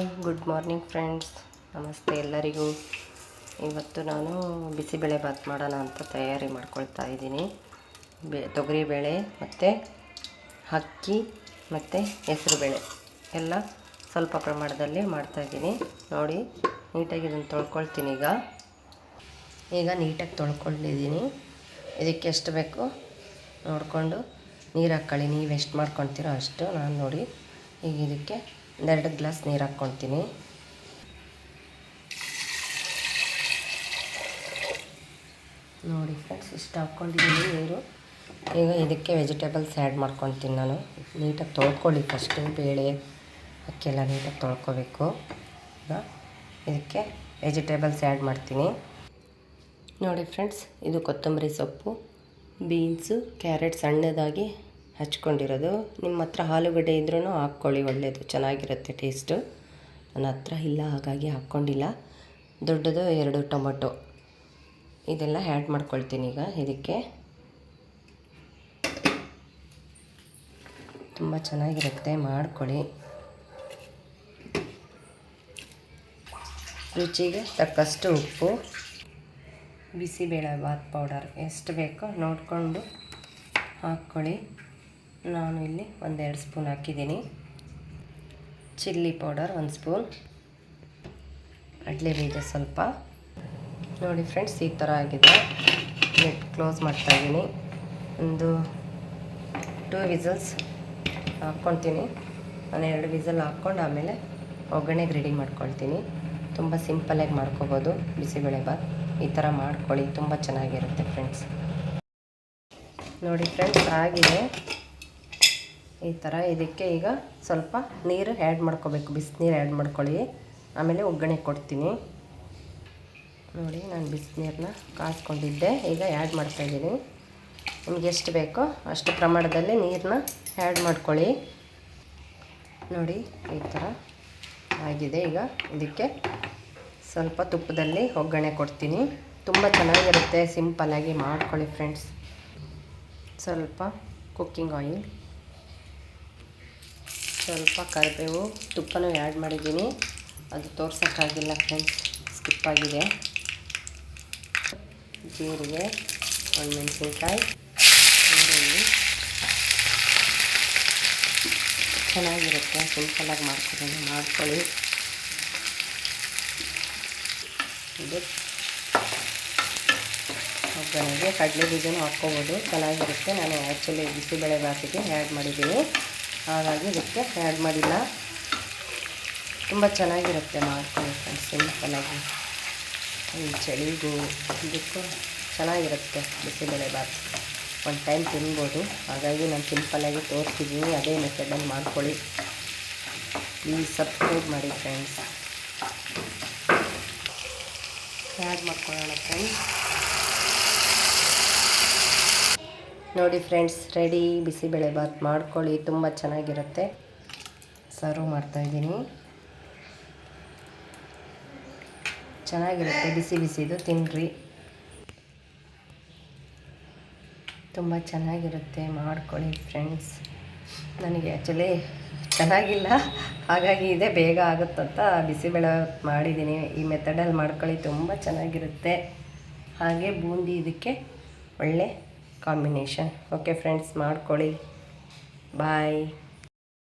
Hi good morning friends. ನಮಸ್ತೆ ಎಲ್ಲರಿಗೂ. ಇವತ್ತು ನಾನು ಬಿಸಿಬೇಳೆ ಬಾತ್ ಮಾಡೋಣ ಅಂತ ತಯಾರಿ ಮಾಡ್ಕೊಳ್ತಾ ಇದ್ದೀನಿ. ಬೆ, ತೊಗರಿಬೇಳೆ ಮತ್ತು ಅಕ್ಕಿ ಮತ್ತು ಹೆಸರುಬೇಳೆ ಎಲ್ಲ ಸ್ವಲ್ಪ ಪ್ರಮಾಣದಲ್ಲಿ ಮಾಡ್ತಾಯಿದ್ದೀನಿ ನೋಡಿ, ನೀಟಾಗಿ ಇದನ್ನು ತೊಳ್ಕೊಳ್ತೀನಿ ಈಗ. ಈಗ ನೀಟಾಗಿ ತೊಳ್ಕೊಂಡಿದ್ದೀನಿ. ಇದಕ್ಕೆ ಎಷ್ಟು ಬೇಕು ನೋಡಿಕೊಂಡು ನೀರು ಹಾಕ್ಕೊಳ್ಳಿ ನೀವು ಎಷ್ಟು ಮಾಡ್ಕೊತೀರೋ ಅಷ್ಟು. ನಾನು ನೋಡಿ, ಈಗ ಇದಕ್ಕೆ ಒಂದೆರಡು ಗ್ಲಾಸ್ ನೀರು ಹಾಕ್ಕೊತೀನಿ. ನೋಡಿ ಫ್ರೆಂಡ್ಸ್ ಇಷ್ಟು ಹಾಕ್ಕೊಂಡಿದ್ದೀನಿ ನೀರು. ಈಗ ಇದಕ್ಕೆ ವೆಜಿಟೇಬಲ್ಸ್ ಆ್ಯಡ್ ಮಾಡ್ಕೊತೀನಿ ನಾನು. ನೀಟಾಗಿ ತೊಳ್ಕೊಳ್ಳಿ ಫಸ್ಟು ಬೇಳೆ ಅಕ್ಕಿಯೆಲ್ಲ ನೀಟಾಗಿ ತೊಳ್ಕೊಬೇಕು. ಈಗ ಇದಕ್ಕೆ ವೆಜಿಟೇಬಲ್ಸ್ ಆ್ಯಡ್ ಮಾಡ್ತೀನಿ. ನೋಡಿ ಫ್ರೆಂಡ್ಸ್ ಇದು ಕೊತ್ತಂಬರಿ ಸೊಪ್ಪು ಬೀನ್ಸು ಕ್ಯಾರೆಟ್ ಸಣ್ಣದಾಗಿ ಹಚ್ಕೊಂಡಿರೋದು. ನಿಮ್ಮ ಹತ್ರ ಆಲೂಗಡ್ಡೆ ಇದ್ರೂ ಹಾಕ್ಕೊಳ್ಳಿ ಒಳ್ಳೆಯದು ಚೆನ್ನಾಗಿರುತ್ತೆ ಟೇಸ್ಟು. ನನ್ನ ಹತ್ರ ಇಲ್ಲ, ಹಾಗಾಗಿ ಹಾಕ್ಕೊಂಡಿಲ್ಲ. ದೊಡ್ಡದು ಎರಡು ಟೊಮೊಟೊ. ಇದೆಲ್ಲ ಆ್ಯಡ್ ಮಾಡ್ಕೊಳ್ತೀನಿ ಈಗ ಇದಕ್ಕೆ. ತುಂಬ ಚೆನ್ನಾಗಿರುತ್ತೆ, ಮಾಡ್ಕೊಳ್ಳಿ. ರುಚಿಗೆ ತಕ್ಕಷ್ಟು ಉಪ್ಪು. ಬಿಸಿಬೇಳೆ ಬಾತ್ ಪೌಡರ್ ಎಷ್ಟು ಬೇಕೋ ನೋಡಿಕೊಂಡು ಹಾಕ್ಕೊಳ್ಳಿ. ನಾನು ಇಲ್ಲಿ ಒಂದೆರಡು ಸ್ಪೂನ್ ಹಾಕಿದ್ದೀನಿ. ಚಿಲ್ಲಿ ಪೌಡರ್ ಒಂದು ಸ್ಪೂನ್. ಕಡಲೆ ಬೀಜ ಸ್ವಲ್ಪ. ನೋಡಿ ಫ್ರೆಂಡ್ಸ್, ಈ ಥರ ಆಗಿದೆ. ನೆಟ್ ಕ್ಲೋಸ್ ಮಾಡ್ತಾಯಿದ್ದೀನಿ ಒಂದು ಟೂ ವಿಸಲ್ಸ್ ಹಾಕ್ಕೊಳ್ತೀನಿ. ನಾನು ಎರಡು ವಿಸಲ್ ಹಾಕ್ಕೊಂಡು ಆಮೇಲೆ ಒಗ್ಗರಣೆಗೆ ರೆಡಿ ಮಾಡ್ಕೊಳ್ತೀನಿ. ತುಂಬ ಸಿಂಪಲಾಗಿ ಮಾಡ್ಕೋಬೋದು. ಬಿಸಿಬೇಳೆ ಬಾತ್ ಈ ಥರ ಮಾಡ್ಕೊಳ್ಳಿ. ತುಂಬ ಚೆನ್ನಾಗಿರುತ್ತೆ ಫ್ರೆಂಡ್ಸ್. ನೋಡಿ ಫ್ರೆಂಡ್ಸ್, ಆಗಿದೆ. ಈ ಥರ ಇದಕ್ಕೆ ಈಗ ಸ್ವಲ್ಪ ನೀರು ಆ್ಯಡ್ ಮಾಡ್ಕೋಬೇಕು. ಬಿಸಿನೀರು ಆ್ಯಡ್ ಮಾಡ್ಕೊಳ್ಳಿ. ಆಮೇಲೆ ಒಗ್ಗರಣೆ ಕೊಡ್ತೀನಿ. ನೋಡಿ, ನಾನು ಬಿಸಿನೀರನ್ನ ಕಾಸ್ಕೊಂಡಿದ್ದೆ. ಈಗ ಆ್ಯಡ್ ಮಾಡ್ತಾಯಿದ್ದೀನಿ ನಿಮ್ಗೆ ಎಷ್ಟು ಬೇಕೋ ಅಷ್ಟು ಪ್ರಮಾಣದಲ್ಲಿ ನೀರನ್ನ ಆ್ಯಡ್ ಮಾಡ್ಕೊಳ್ಳಿ. ನೋಡಿ, ಈ ಥರ ಆಗಿದೆ. ಈಗ ಇದಕ್ಕೆ ಸ್ವಲ್ಪ ತುಪ್ಪದಲ್ಲಿ ಒಗ್ಗರಣೆ ಕೊಡ್ತೀನಿ. ತುಂಬ ಚೆನ್ನಾಗಿರುತ್ತೆ. ಸಿಂಪಲ್ಲಾಗಿ ಮಾಡ್ಕೊಳ್ಳಿ, ಫ್ರೆಂಡ್ಸ್. ಸ್ವಲ್ಪ ಕುಕ್ಕಿಂಗ್ ಆಯಿಲ್. ಸ್ವಲ್ಪ ಕರಿಬೇವು ತುಪ್ಪನೂ ಆ್ಯಡ್ ಮಾಡಿದ್ದೀನಿ. ಅದು ತೋರ್ಸೋಕ್ಕಾಗಿಲ್ಲ ಫ್ರೆಂಡ್ಸ್, ಸ್ಕಿಪ್ ಆಗಿದೆ. ಜೀರಿಗೆ ಒಂದು ಮೆಣಸಿನ್ಕಾಯಿ ಚೆನ್ನಾಗಿರುತ್ತೆ ಸಿಂಪಲಾಗಿ ಮಾಡ್ಕೊಳ್ಳಿ ಮಾಡ್ಕೊಳ್ಳಿ. ಇದು ಒಗ್ಗರಣೆಗೆ ಕಡಲೆ ಬೀಜನೂ ಹಾಕ್ಕೋಬೋದು. ಚೆನ್ನಾಗಿರುತ್ತೆ. ನಾನು ಆ್ಯಕ್ಚುಲಿ ಬಿಸಿಬೇಳೆ ಬಾತಿಗೆ ಆ್ಯಡ್ ಮಾಡಿದ್ದೀನಿ. ಹಾಗಾಗಿ ಇದಕ್ಕೆ ಆ್ಯಡ್ ಮಾಡಿಲ್ಲ. ತುಂಬ ಚೆನ್ನಾಗಿರುತ್ತೆ ಮಾಡ್ಕೊಳ್ಳಿ ಸಿಂಪಲಾಗಿ ಈ ಚಳಿಗೂ ಇದಕ್ಕೂ ಚೆನ್ನಾಗಿರುತ್ತೆ ಬಿಸಿಬೇಳೆ ಬಾತ್. ಒಂದು ಟೈಮ್ ತಿನ್ಬೋದು. ಹಾಗಾಗಿ ನಾನು ಸಿಂಪಲ್ಲಾಗಿ ತೋರಿಸಿದ್ದೀನಿ ಅದೇ ಮೆಥಡಲ್ಲಿ ಮಾಡ್ಕೊಳ್ಳಿ. ಪ್ಲೀಸ್ ಸಬ್ಸ್ಕ್ರೈಬ್ ಮಾಡಿ ಫ್ರೆಂಡ್ಸ್ ಆ್ಯಡ್ ಮಾಡ್ಕೊಳ್ಳೋಣ ಫ್ರೆಂಡ್ಸ್ ನೋಡಿ ಫ್ರೆಂಡ್ಸ್ ರೆಡಿ ಬಿಸಿಬೇಳೆ ಭಾತ್ ಮಾಡ್ಕೊಳ್ಳಿ, ತುಂಬ ಚೆನ್ನಾಗಿರುತ್ತೆ. ಸರ್ವ್ ಮಾಡ್ತಾಯಿದ್ದೀನಿ ಚೆನ್ನಾಗಿರುತ್ತೆ, ಬಿಸಿ ಬಿಸಿದು ತಿನ್ನಿರಿ ತುಂಬ ಚೆನ್ನಾಗಿರುತ್ತೆ, ಮಾಡ್ಕೊಳ್ಳಿ ಫ್ರೆಂಡ್ಸ್ ನನಗೆ ಆ್ಯಕ್ಚುಲಿ ಚೆನ್ನಾಗಿಲ್ಲ, ಹಾಗಾಗಿ ಇದೇ, ಬೇಗ ಆಗುತ್ತಂತ ಬಿಸಿಬೇಳೆ ಮಾಡಿದ್ದೀನಿ. ಈ ಮೆಥಡಲ್ಲಿ ಮಾಡ್ಕೊಳ್ಳಿ, ತುಂಬ ಚೆನ್ನಾಗಿರುತ್ತೆ. ಹಾಗೆ ಬೂಂದಿ ಇದಕ್ಕೆ ಒಳ್ಳೆ ಕಾಂಬಿನೇಷನ್ ಓಕೆ ಫ್ರೆಂಡ್ಸ್ ಮಾಡ್ಕೊಳ್ಳಿ. ಬಾಯ್